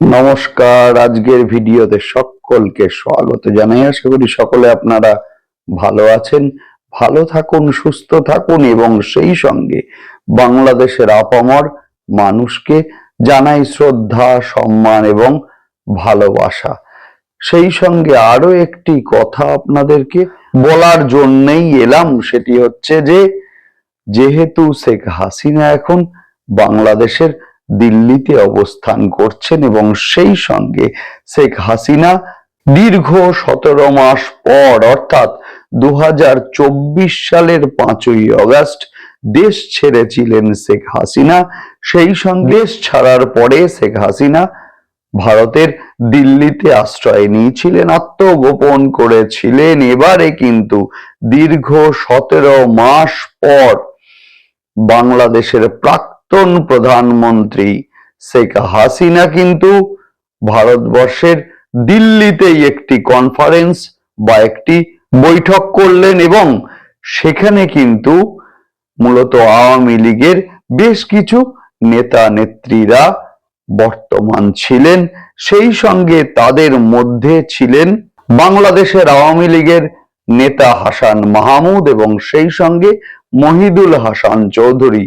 নমস্কার, আজকের ভিডিওতে সকলকে স্বাগত জানাই। আশা করি সকলে আপনারা ভালো আছেন, ভালো থাকুন, সুস্থ থাকুন এবং সেই সঙ্গে বাংলাদেশের আপামর মানুষকে জানাই শ্রদ্ধা, সম্মান এবং ভালোবাসা। সেই সঙ্গে আরও একটি কথা আপনাদেরকে বলার জন্যই এলাম, সেটি হচ্ছে যে, যেহেতু শেখ হাসিনা এখন বাংলাদেশের দিল্লিতে অবস্থান করছেন এবং সেই সঙ্গে শেখ হাসিনা দীর্ঘ সতেরো মাস পর, অর্থাৎ দু সালের পাঁচই অগস্ট, দেশ ছেড়েছিলেন শেখ হাসিনা। সেই সঙ্গে ছাড়ার পরে শেখ হাসিনা ভারতের দিল্লিতে আশ্রয় নিয়েছিলেন, আত্মগোপন করেছিলেন। এবারে কিন্তু দীর্ঘ সতেরো মাস পর বাংলাদেশের প্রাক্তন প্রধানমন্ত্রী শেখ হাসিনা কিন্তু ভারতবর্ষের দিল্লিতেই একটি কনফারেন্স বা একটি বৈঠক করলেন এবং সেখানে কিন্তু মূলত আওয়ামী লীগের বেশ কিছু নেতা নেত্রীরা বর্তমান ছিলেন। সেই সঙ্গে তাদের মধ্যে ছিলেন বাংলাদেশের আওয়ামী লীগের নেতা হাসান মাহমুদ এবং সেই সঙ্গে মহিদুল হাসান চৌধুরী।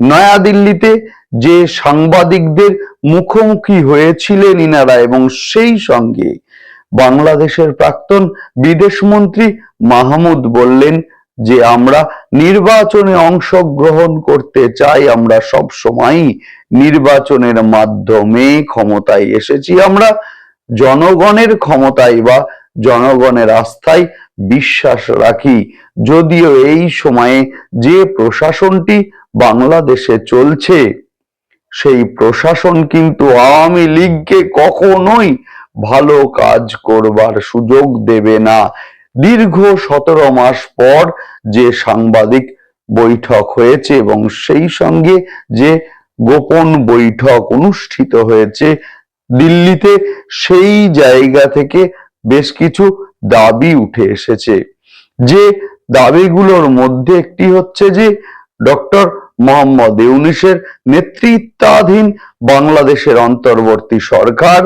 নয়াদিল্লিতে যে সাংবাদিকদের মুখোমুখি হয়েছিলেন ইনারা এবং সেই সঙ্গে বাংলাদেশের প্রাক্তন বিদেশমন্ত্রী মাহমুদ বললেন যে, আমরা নির্বাচনে অংশগ্রহণ করতে চাই, আমরা সব সময়ই নির্বাচনের মাধ্যমে ক্ষমতায় এসেছি। আমরা জনগণের ক্ষমতায় বা জনগণের আস্থায় বিশ্বাস রাখি। যদিও এই সময়ে যে প্রশাসনটি বাংলাদেশে চলছে, সেই প্রশাসন কিন্তু আওয়ামী লীগকে কখনোই ভালো কাজ করবার সুযোগ দেবে না। দীর্ঘ সতেরো মাস পর যে সাংবাদিক বৈঠক হয়েছে এবং সেই সঙ্গে যে গোপন বৈঠক অনুষ্ঠিত হয়েছে দিল্লিতে, সেই জায়গা থেকে বেশ কিছু দাবি উঠে এসেছে। যে দাবিগুলোর মধ্যে একটি হচ্ছে যে, ডক্টর মোহাম্মদ ইউনিসের নেতৃত্বাধীন বাংলাদেশের অন্তর্বর্তী সরকার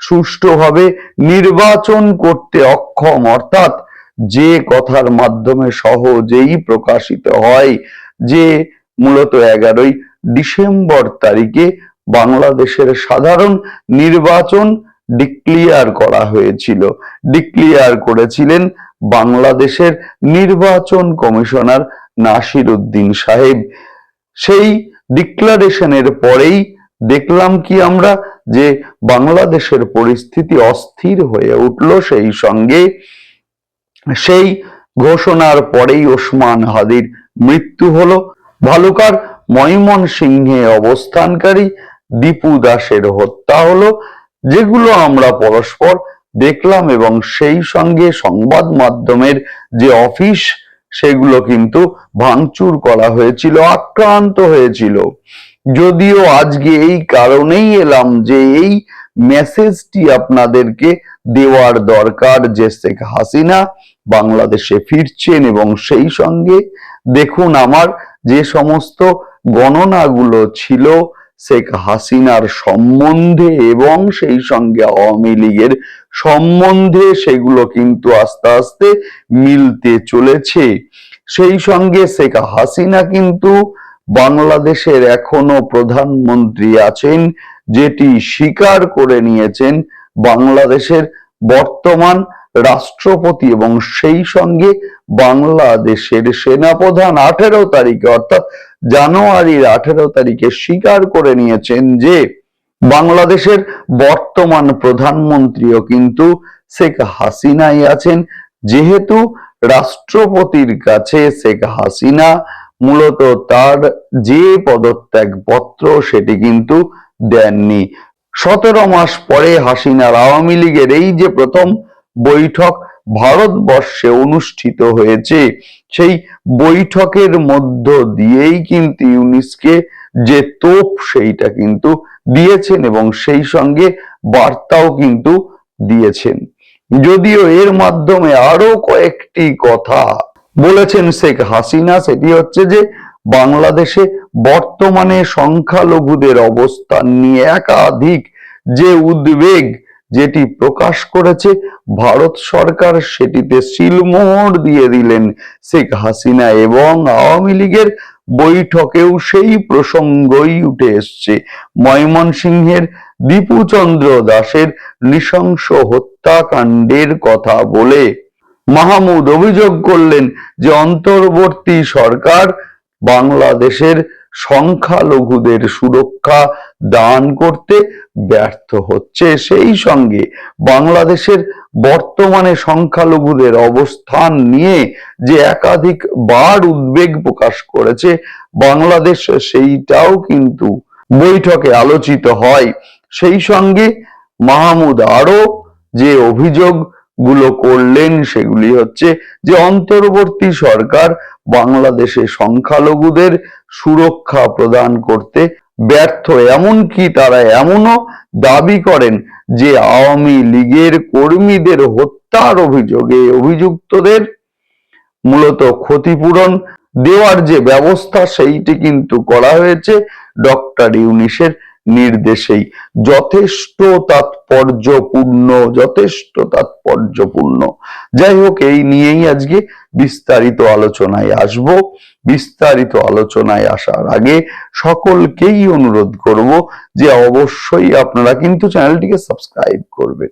সুষ্ঠুভাবে নির্বাচন করতে অক্ষম, অর্থাৎ যে কথার মাধ্যমে সহজেই প্রকাশিত হয় যে মূলত এগারোই ডিসেম্বর তারিখে বাংলাদেশের সাধারণ নির্বাচন ডিক্লিয়ার করা হয়েছিল। ডিক্লিয়ার করেছিলেন বাংলাদেশের নির্বাচন কমিশনার নাসির উদ্দিন সাহেব। সেই ডিক্লারেশনের পরেই দেখলাম কি আমরা যে বাংলাদেশের পরিস্থিতি অস্থির হয়ে উঠল সেই সঙ্গে, সেই ঘোষণার পরেই ওসমান হাদির মৃত্যু হলো। ভালুকার ময়মন সিংহে অবস্থানকারী দীপু দাসের হত্যা হলো, যেগুলো আমরা পরস্পর দেখলাম এবং সেই সঙ্গে সংবাদ মাধ্যমের যে অফিস সেগুলো কিন্তু ভাঙচুর করা হয়েছিল, আক্রান্ত হয়েছিল। যদিও আজকে এই কারণেই এলাম যে এই মেসেজটি আপনাদেরকে দেওয়ার দরকার যে শেখ হাসিনা বাংলাদেশে ফিরছেন এবং সেই সঙ্গে দেখুন আমার যে সমস্ত গণনাগুলো ছিল শেখ হাসিনার সম্বন্ধে এবং সেই সঙ্গে আওয়ামী লীগের সম্বন্ধে সেগুলো কিন্তু আস্তে আস্তে মিলতে চলেছে। সেই সঙ্গে শেখ হাসিনা কিন্তু বাংলাদেশের এখনও প্রধানমন্ত্রী আছেন, যেটি স্বীকার করে নিয়েছেন বাংলাদেশের বর্তমান রাষ্ট্রপতি এবং সেই সঙ্গে বাংলাদেশের সেনাপ্রধান আঠেরো তারিখে, অর্থাৎ জানুয়ারির আঠেরো তারিখে স্বীকার করে নিয়েছেন যে বাংলাদেশের বর্তমান প্রধানমন্ত্রীও কিন্তু শেখ হাসিনাই আছেন। যেহেতু রাষ্ট্রপতির কাছে শেখ হাসিনা মূলত তার যে পদত্যাগ পত্র সেটি কিন্তু দেননি। সতেরো মাস পরে হাসিনার আওয়ামী লীগের এই যে প্রথম বৈঠক ভারতবর্ষে অনুষ্ঠিত হয়েছে। সেই বৈঠকের মধ্য দিয়েই কিন্তু ইউনিসকে যে তোপ সেইটা কিন্তু দিয়েছেন এবং সেই সঙ্গে বার্তাও কিন্তু দিয়েছেন। যদিও এর মাধ্যমে আরও কয়েকটি কথা বলেছেন শেখ হাসিনা, সেটি হচ্ছে যে বাংলাদেশে বর্তমানে সংখ্যালঘুদের অবস্থান নিয়ে একাধিক যে উদ্বেগ যেটি প্রকাশ করেছে ভারত সরকার, সেটিতে সিলমোহর দিয়ে দিলেন শেখ হাসিনা এবং আওয়ামী লীগের বৈঠকেও সেই প্রসঙ্গই উঠে এসছে। ময়মনসিংহের দীপুচন্দ্র দাসের নৃশংস হত্যাকাণ্ডের কথা বলে মাহমুদ অভিযোগ করলেন যে অন্তর্বর্তী সরকার বাংলাদেশের সংখ্যালঘুদের সুরক্ষা দান করতে ব্যর্থ হচ্ছে। সেই সঙ্গে বাংলাদেশের বর্তমানে সংখ্যালঘুদের অবস্থান নিয়ে যে একাধিক বার উদ্বেগ প্রকাশ করেছে, বাংলাদেশ সেইটাও কিন্তু বৈঠকে আলোচিত হয়। সেই সঙ্গে মাহমুদ আরও যে অভিযোগগুলো করলেন, সেগুলি হচ্ছে যে অন্তর্বর্তী সরকার বাংলাদেশে সংখ্যালঘুদের সুরক্ষা প্রদান করতে ব্যর্থ, এমনকি তারা এমনও দাবি করেন যে আওয়ামী লীগের কর্মীদের হত্যার অভিযোগে অভিযুক্তদের মূলত ক্ষতিপূরণ দেওয়ার যে ব্যবস্থা, সেইটি কিন্তু করা হয়েছে ডক্টর ইউনিসের নির্দেশেই যথেষ্ট তাৎপর্যপূর্ণ যথেষ্ট তাৎপর্যপূর্ণ। যাই হোক, এই নিয়েই আজকে বিস্তারিত আলোচনায় আসব। বিস্তারিত আলোচনায় আসার আগে সকলকেই অনুরোধ করব যে অবশ্যই আপনারা কিন্তু চ্যানেলটিকে সাবস্ক্রাইব করবেন।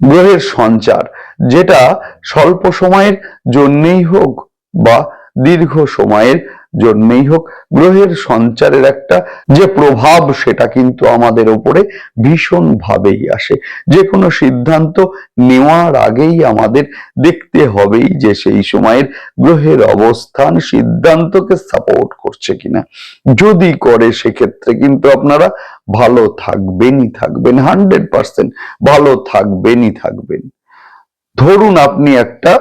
গ্রহের সঞ্চার, যেটা স্বল্প সময়ের জন্যেই হোক বা দীর্ঘ সময়ের জন্যেই হোক, গ্রহের সঞ্চারের একটা যে প্রভাব সেটা কিন্তু আমাদের উপরে ভীষণ ভাবেই আসে। যে কোনো সিদ্ধান্ত নেওয়ার আগেই আমাদের দেখতে হবেই যে সেই সময়ের গ্রহের অবস্থান সিদ্ধান্তকে সাপোর্ট করছে কিনা। যদি করে সেক্ষেত্রে কিন্তু আপনারা ভালো থাকবেনই থাকবেন হান্ড্রেড পার্সেন্ট ভালো থাকবেনই থাকবেন। ধরুন আপনি একটা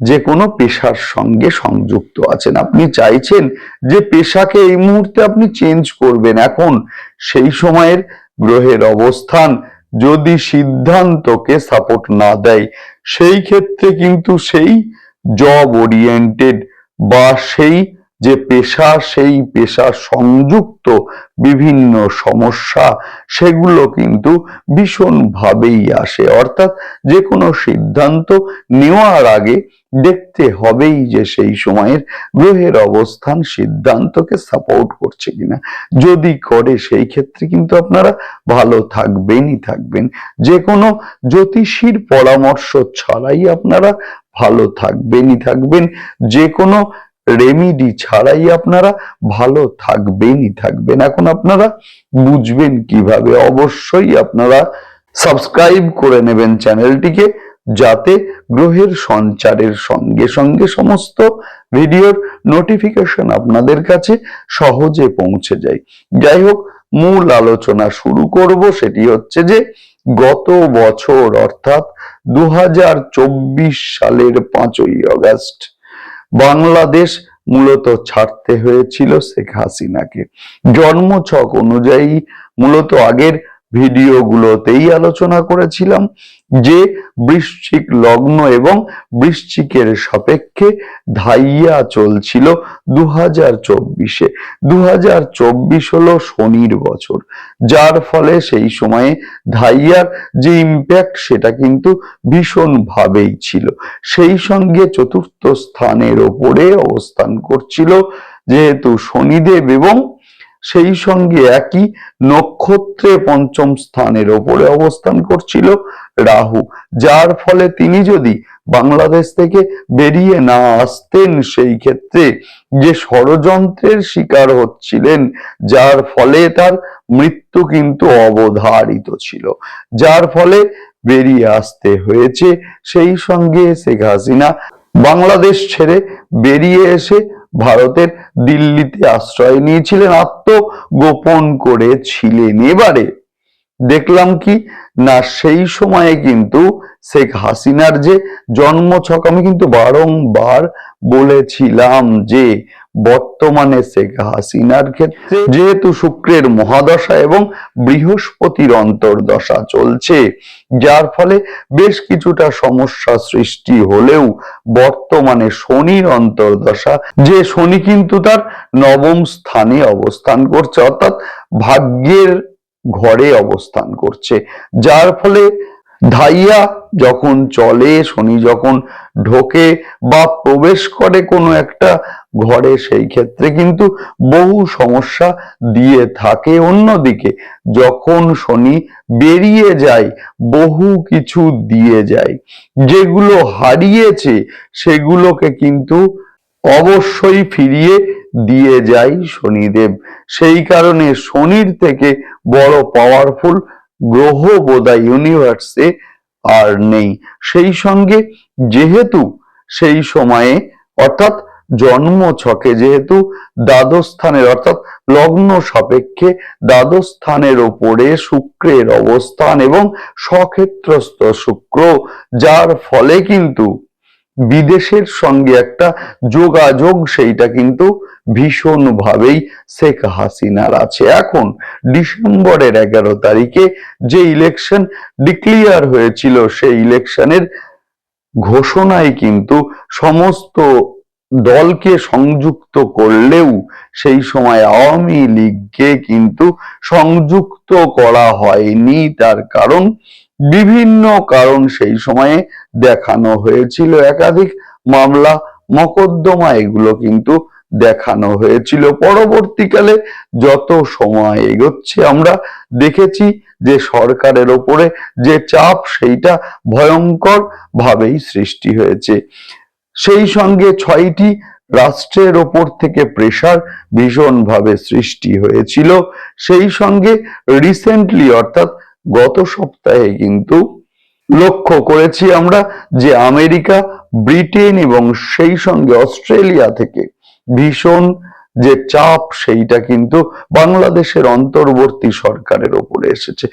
যে কোনো পেশার সঙ্গে সংযুক্ত আছেন। আপনি চাইছেন যে পেশাকে এই মুহূর্তে আপনি চেঞ্জ করবেন। এখন সেই সময়ের গ্রহের অবস্থান যদি সিদ্ধান্তকে সাপোর্ট না দেয়, সেই ক্ষেত্রে কিন্তু সেই জব ওরিয়েন্টেড বা সেই যে পেশা, সেই পেশা সংযুক্ত বিভিন্ন সমস্যা, সেগুলো কিন্তু ভীষণভাবেই আসে। অর্থাৎ যে কোনো সিদ্ধান্ত নেওয়ার আগে দেখতে হবেই যে সেই সময়ের গ্রহের অবস্থান সিদ্ধান্তকে সাপোর্ট করছে কিনা। যদি করে, সেই ক্ষেত্রে কিন্তু আপনারা ভালো থাকবেনই থাকবেন। যে কোনো জ্যোতিষীর পরামর্শ ছাড়াই আপনারা ভালো থাকবেনই থাকবেন। যে কোনো রেমিডি ছাড়াই আপনারা ভালো থাকবেনই থাকবেন। এখন আপনারা বুঝবেন কীভাবে। অবশ্যই আপনারা সাবস্ক্রাইব করে নেবেন চ্যানেলটিকে যাতে গ্রহের সঞ্চারের সঙ্গে সঙ্গে সমস্ত ভিডিওর নোটিফিকেশন আপনাদের কাছে সহজে পৌঁছে যায়। যাই হোক, মূল আলোচনা শুরু করব সেটি হচ্ছে যে গত বছর অর্থাৎ দু হাজার চব্বিশ সালের পাঁচই আগস্ট বাংলাদেশ মূলত ছাড়তে হয়েছিল শেখ হাসিনাকে। জন্মছক অনুযায়ী মূলত আগের ভিডিওগুলোতেই আলোচনা করেছিলাম যে বৃশ্চিক লগ্ন এবং বৃশ্চিকের সাপেক্ষে ধাইয়া চলছিল দু হাজার চব্বিশে। দু হাজার চব্বিশ হলো শনির বছর। যার ফলে সেই সময়ে ধাইয়ার যে ইম্প্যাক্ট সেটা কিন্তু ভীষণ ভাবেই ছিল। সেই সঙ্গে চতুর্থ স্থানের ওপরে অবস্থান করছিল যেহেতু শনিদেব এবং সেই সঙ্গে একই নক্ষত্রে পঞ্চম স্থানের ওপরে অবস্থান করছিল রাহু। যার ফলে তিনি যদি বাংলাদেশ থেকে বেরিয়ে না আসতেন, সেই ক্ষেত্রে যে ষড়যন্ত্রের শিকার হচ্ছিলেন, যার ফলে তার মৃত্যু কিন্তু অবধারিত ছিল। যার ফলে বেরিয়ে আসতে হয়েছে সেই সঙ্গে শেখ হাসিনা। বাংলাদেশ ছেড়ে বেরিয়ে এসে ভারতের দিল্লিতে আশ্রয় নিয়েছিলেন, আত্মগোপন করেছিলেন। এবারে দেখলাম কি, না, সেই সময়ে কিন্তু শেখ হাসিনার যে জন্মছক আমি কিন্তু বারংবার বলেছিলাম যে বর্তমানে শেখ হাসিনার ক্ষেত্রে যেহেতু শুক্রের মহাদশা এবং বৃহস্পতির অন্তর্দশা চলছে, যার ফলে বেশ কিছুটা সমস্যা সৃষ্টি হলেও বর্তমানে শনির অন্তর্দশা, যে শনি কিন্তু তার নবম স্থানে অবস্থান করছে, অর্থাৎ ভাগ্যের ঘরে অবস্থান করছে। যার ফলে ধাইয়া যখন চলে, শনি যখন ঢোকে বা প্রবেশ করে কোনো একটা ঘরে সেই ক্ষেত্রে কিন্তু বহু সমস্যা দিয়ে থাকে। অন্যদিকে যখন শনি বেরিয়ে যায়, বহু কিছু দিয়ে যায়। যেগুলো হারিয়েছে, সেগুলোকে কিন্তু অবশ্যই ফিরিয়ে দিয়ে যায় শনিদেব। সেই কারণে শনির থেকে বড় পাওয়ারফুল গ্রহ বোধহয় ইউনিভার্সে আর নেই। সেই সঙ্গে যেহেতু সেই সময়ে অর্থাৎ জন্ম ছকে যেহেতু দ্বাদশ স্থানের অর্থাৎ লগ্ন সাপেক্ষে দ্বাদশ স্থানের ওপরে শুক্রের অবস্থান এবং সক্ষেত্রস্থ শুক্র, যার ফলে কিন্তু বিদেশের সঙ্গে একটা যোগাযোগ সেইটা কিন্তু ভীষণ ভাবেই শেখ হাসিনার আছে। এখন ডিসেম্বরের এগারো তারিখে যে ইলেকশন ডিক্লিয়ার হয়েছিল, সেই ইলেকশনের ঘোষণায় কিন্তু সমস্ত দলকে সংযুক্ত করলেও সেই সময় আওয়ামী লীগকে কিন্তু সংযুক্ত করা হয়নি। তার কারণ বিভিন্ন কারণ সেই সময়ে দেখানো হয়েছিল। একাধিক মামলা, মকদ্দমা এগুলো কিন্তু দেখানো হয়েছিল। পরবর্তীকালে যত সময় এগোচ্ছে, আমরা দেখেছি যে সরকারের ওপরে যে চাপ, সেইটা ভয়ঙ্কর ভাবেই সৃষ্টি হয়েছে। সেই সঙ্গে ছয়টি রাষ্ট্রের ওপর থেকে প্রেশার ভীষণভাবে সৃষ্টি হয়েছিল। সেই সঙ্গে রিসেন্টলি অর্থাৎ গত সপ্তাহে কিন্তু লক্ষ্য করেছি আমরা যে আমেরিকা, ব্রিটেন এবং সেই সঙ্গে অস্ট্রেলিয়া থেকে ভীষণ যে চাপ সেইটা কিন্তু বাংলাদেশের অন্তর্বর্তী সরকারের ওপরে এসেছে।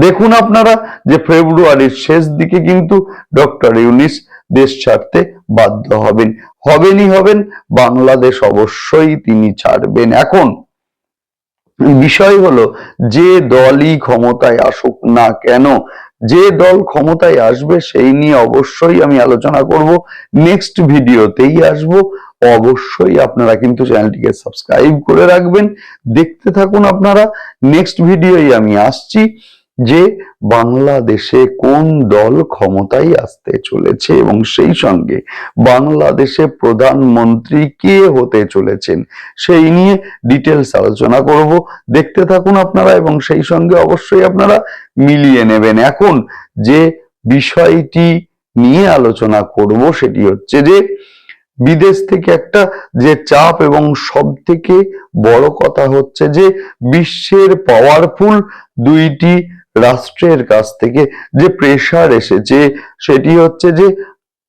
দেখুন আপনারা যে ফেব্রুয়ারির শেষ দিকে কিন্তু ডক্টর ইউনিস দেশ ছাড়তে বাধ্য হবেন। হবেনই হবেন, বাংলাদেশ অবশ্যই তিনি ছাড়বেন। এখন, বিষয় হলো, যে দলই ক্ষমতায় আসুক না কেন, যে দল ক্ষমতায় আসবে সেই নিয়ে অবশ্যই আমি আলোচনা করব। নেক্সট ভিডিওতেই আসব। অবশ্যই আপনারা কিন্তু চ্যানেলটিকে সাবস্ক্রাইব করে রাখবেন। দেখতে থাকুন আপনারা। নেক্সট ভিডিওই আমি আসছি। যে বাংলাদেশে কোন দল ক্ষমতায় আসতে চলেছে এবং সেই সঙ্গে বাংলাদেশে প্রধানমন্ত্রী কে হতে চলেছেন, সেই নিয়ে ডিটেলস আলোচনা করব। দেখতে থাকুন আপনারা এবং সেই সঙ্গে অবশ্যই আপনারা মিলিয়ে নেবেন। এখন যে বিষয়টি নিয়ে আলোচনা করব সেটি হচ্ছে যে বিদেশ থেকে একটা যে চাপ এবং সব থেকে বড় কথা হচ্ছে যে বিশ্বের পাওয়ারফুল দুইটি রাষ্ট্রের কাছ থেকে যে প্রেশার এসেছে, সেটি হচ্ছে যে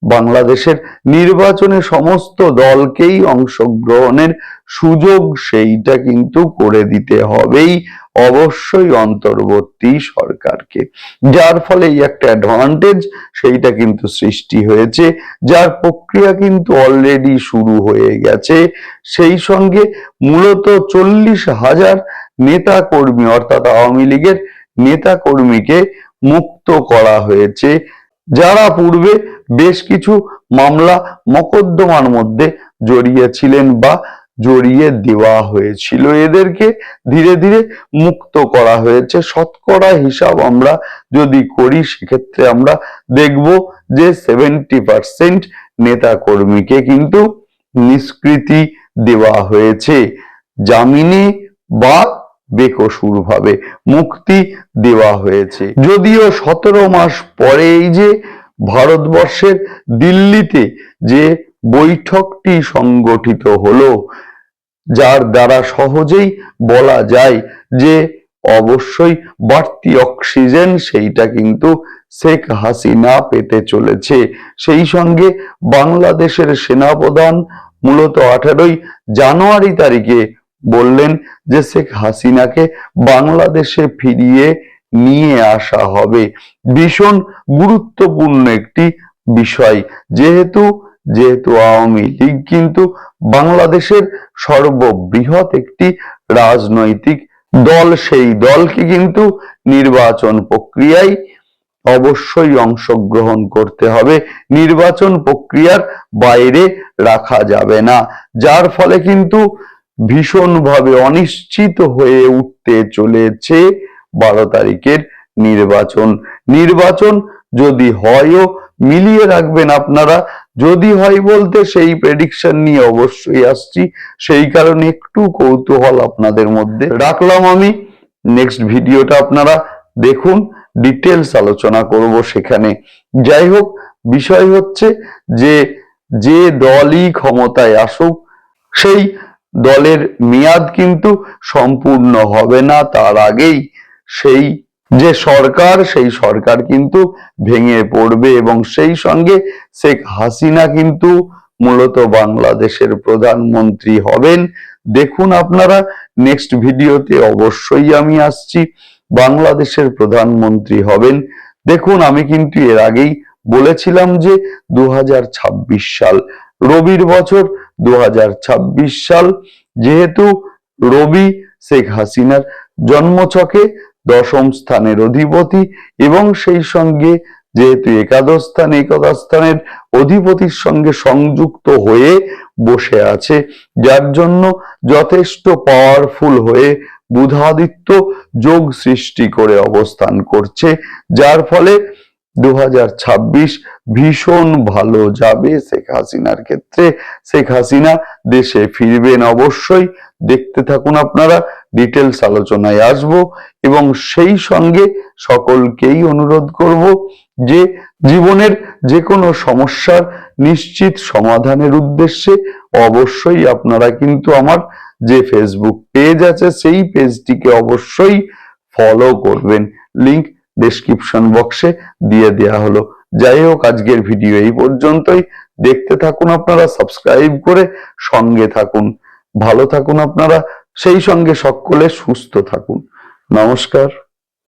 বাংলাদেশের নির্বাচনে সমস্ত দলকেই অংশগ্রহণের সুযোগ সেইটা কিন্তু করে দিতে হবেই অবশ্যই অন্তর্বর্তী সরকারকে। যার ফলে এই একটা অ্যাডভান্টেজ সেইটা কিন্তু সৃষ্টি হয়েছে, যার প্রক্রিয়া কিন্তু অলরেডি শুরু হয়ে গেছে। সেই সঙ্গে মূলত চল্লিশ হাজার নেতা কর্মী অর্থাৎ আওয়ামী লীগের নেতা কর্মীকে মুক্ত করা হয়েছে। যারা পূর্বে বেশ কিছু মামলা মকদ্দমার মধ্যে জড়িয়েছিলেন বা জড়িয়ে দেওয়া হয়েছিল, এদেরকে ধীরে ধীরে মুক্ত করা হয়েছে। শতকরা হিসাব আমরা যদি করি, সেক্ষেত্রে আমরা দেখব যে সেভেন্টি পার্সেন্ট নেতা কর্মীকে কিন্তু নিষ্কৃতি দেওয়া হয়েছে। জামিনে বা বেকসুর ভাবে মুক্তি দেওয়া হয়েছে। যদিও সতেরো মাস পরে এই যে ভারতবর্ষের দিল্লিতে যে বৈঠকটি সংগঠিত হলো, যার দ্বারা সহজেই বলা যায় যে অবশ্যই বাড়তি অক্সিজেন সেইটা কিন্তু শেখ হাসিনা পেতে চলেছে। সেই সঙ্গে বাংলাদেশের সেনাপ্রধান মূলত আঠারোই জানুয়ারি তারিখে বললেন যে শেখ হাসিনাকে বাংলাদেশে ফিরিয়ে নিয়ে আসা হবে। ভীষণ গুরুত্বপূর্ণ একটি বিষয়। যেহেতু যেহেতু আওয়ামী লীগ কিন্তু বাংলাদেশের সর্ববৃহৎ একটি রাজনৈতিক দল, সেই দলকে কিন্তু নির্বাচন প্রক্রিয়ায় অবশ্যই অংশগ্রহণ করতে হবে। নির্বাচন প্রক্রিয়ার বাইরে রাখা যাবে না। যার ফলে কিন্তু ভীষণভাবে অনিশ্চিত হয়ে উঠতে চলেছে বারো তারিখের নির্বাচন। নির্বাচন যদি হয়ও, মিলিয়ে রাখবেন আপনারা। যদি হয় বলতে সেই প্রেডিকশন নিয়ে অবশ্যই আসছি। সেই কারণে একটু কৌতূহল আপনাদের মধ্যে রাখলাম আমি। নেক্সট ভিডিওটা আপনারা দেখুন ডিটেলস আলোচনা করব সেখানে। যাই হোক, বিষয় হচ্ছে যে যে দলই ক্ষমতায় আসুক, সেই দলের মেয়াদ কিন্তু সম্পূর্ণ হবে না, তার আগেই সেই যে সরকার, সেই সরকার কিন্তু ভেঙে পড়বে এবং সেই সঙ্গে শেখ হাসিনা কিন্তু মূলত বাংলাদেশের প্রধানমন্ত্রী হবেন। দেখুন আপনারা নেক্সট ভিডিওতে অবশ্যই আমি আসছি, বাংলাদেশের প্রধানমন্ত্রী হবেন। দেখুন, আমি কিন্তু এর আগেই বলেছিলাম যে দু হাজার ছাব্বিশ সাল রবির বছর দুহাজার ছাব্বিশ সাল, যেহেতু রবি শেখ হাসিনার জন্মছকে দশম স্থানের অধিপতি এবং সেই সঙ্গে যেহেতু একাদশ স্থান, একাদশ স্থানের অধিপতির সঙ্গে সংযুক্ত হয়ে বসে আছে, যার জন্য যথেষ্ট পাওয়ারফুল হয়ে বুধাদিত্য যোগ সৃষ্টি করে অবস্থান করছে, যার ফলে দু হাজার ছাব্বিশ ভীষণ ভালো যাবে শেখ হাসিনার ক্ষেত্রে। শেখ হাসিনা দেশে ফিরবেন অবশ্যই। দেখতে থাকুন আপনারা ডিটেলস আলোচনায় আসব এবং সেই সঙ্গে সকলকেই অনুরোধ করব যে জীবনের যে কোনো সমস্যার নিশ্চিত সমাধানের উদ্দেশ্যে অবশ্যই আপনারা কিন্তু আমার যে ফেসবুক পেজ আছে, সেই পেজটিকে অবশ্যই ফলো করবেন। লিংক ডেসক্রিপশন বক্সে দিয়ে দেওয়া হলো। যাই হোক, আজকের ভিডিও এই পর্যন্তই। দেখতে থাকুন আপনারা সাবস্ক্রাইব করে সঙ্গে থাকুন। ভালো থাকুন আপনারা, সেই সঙ্গে সকলে সুস্থ থাকুন। নমস্কার।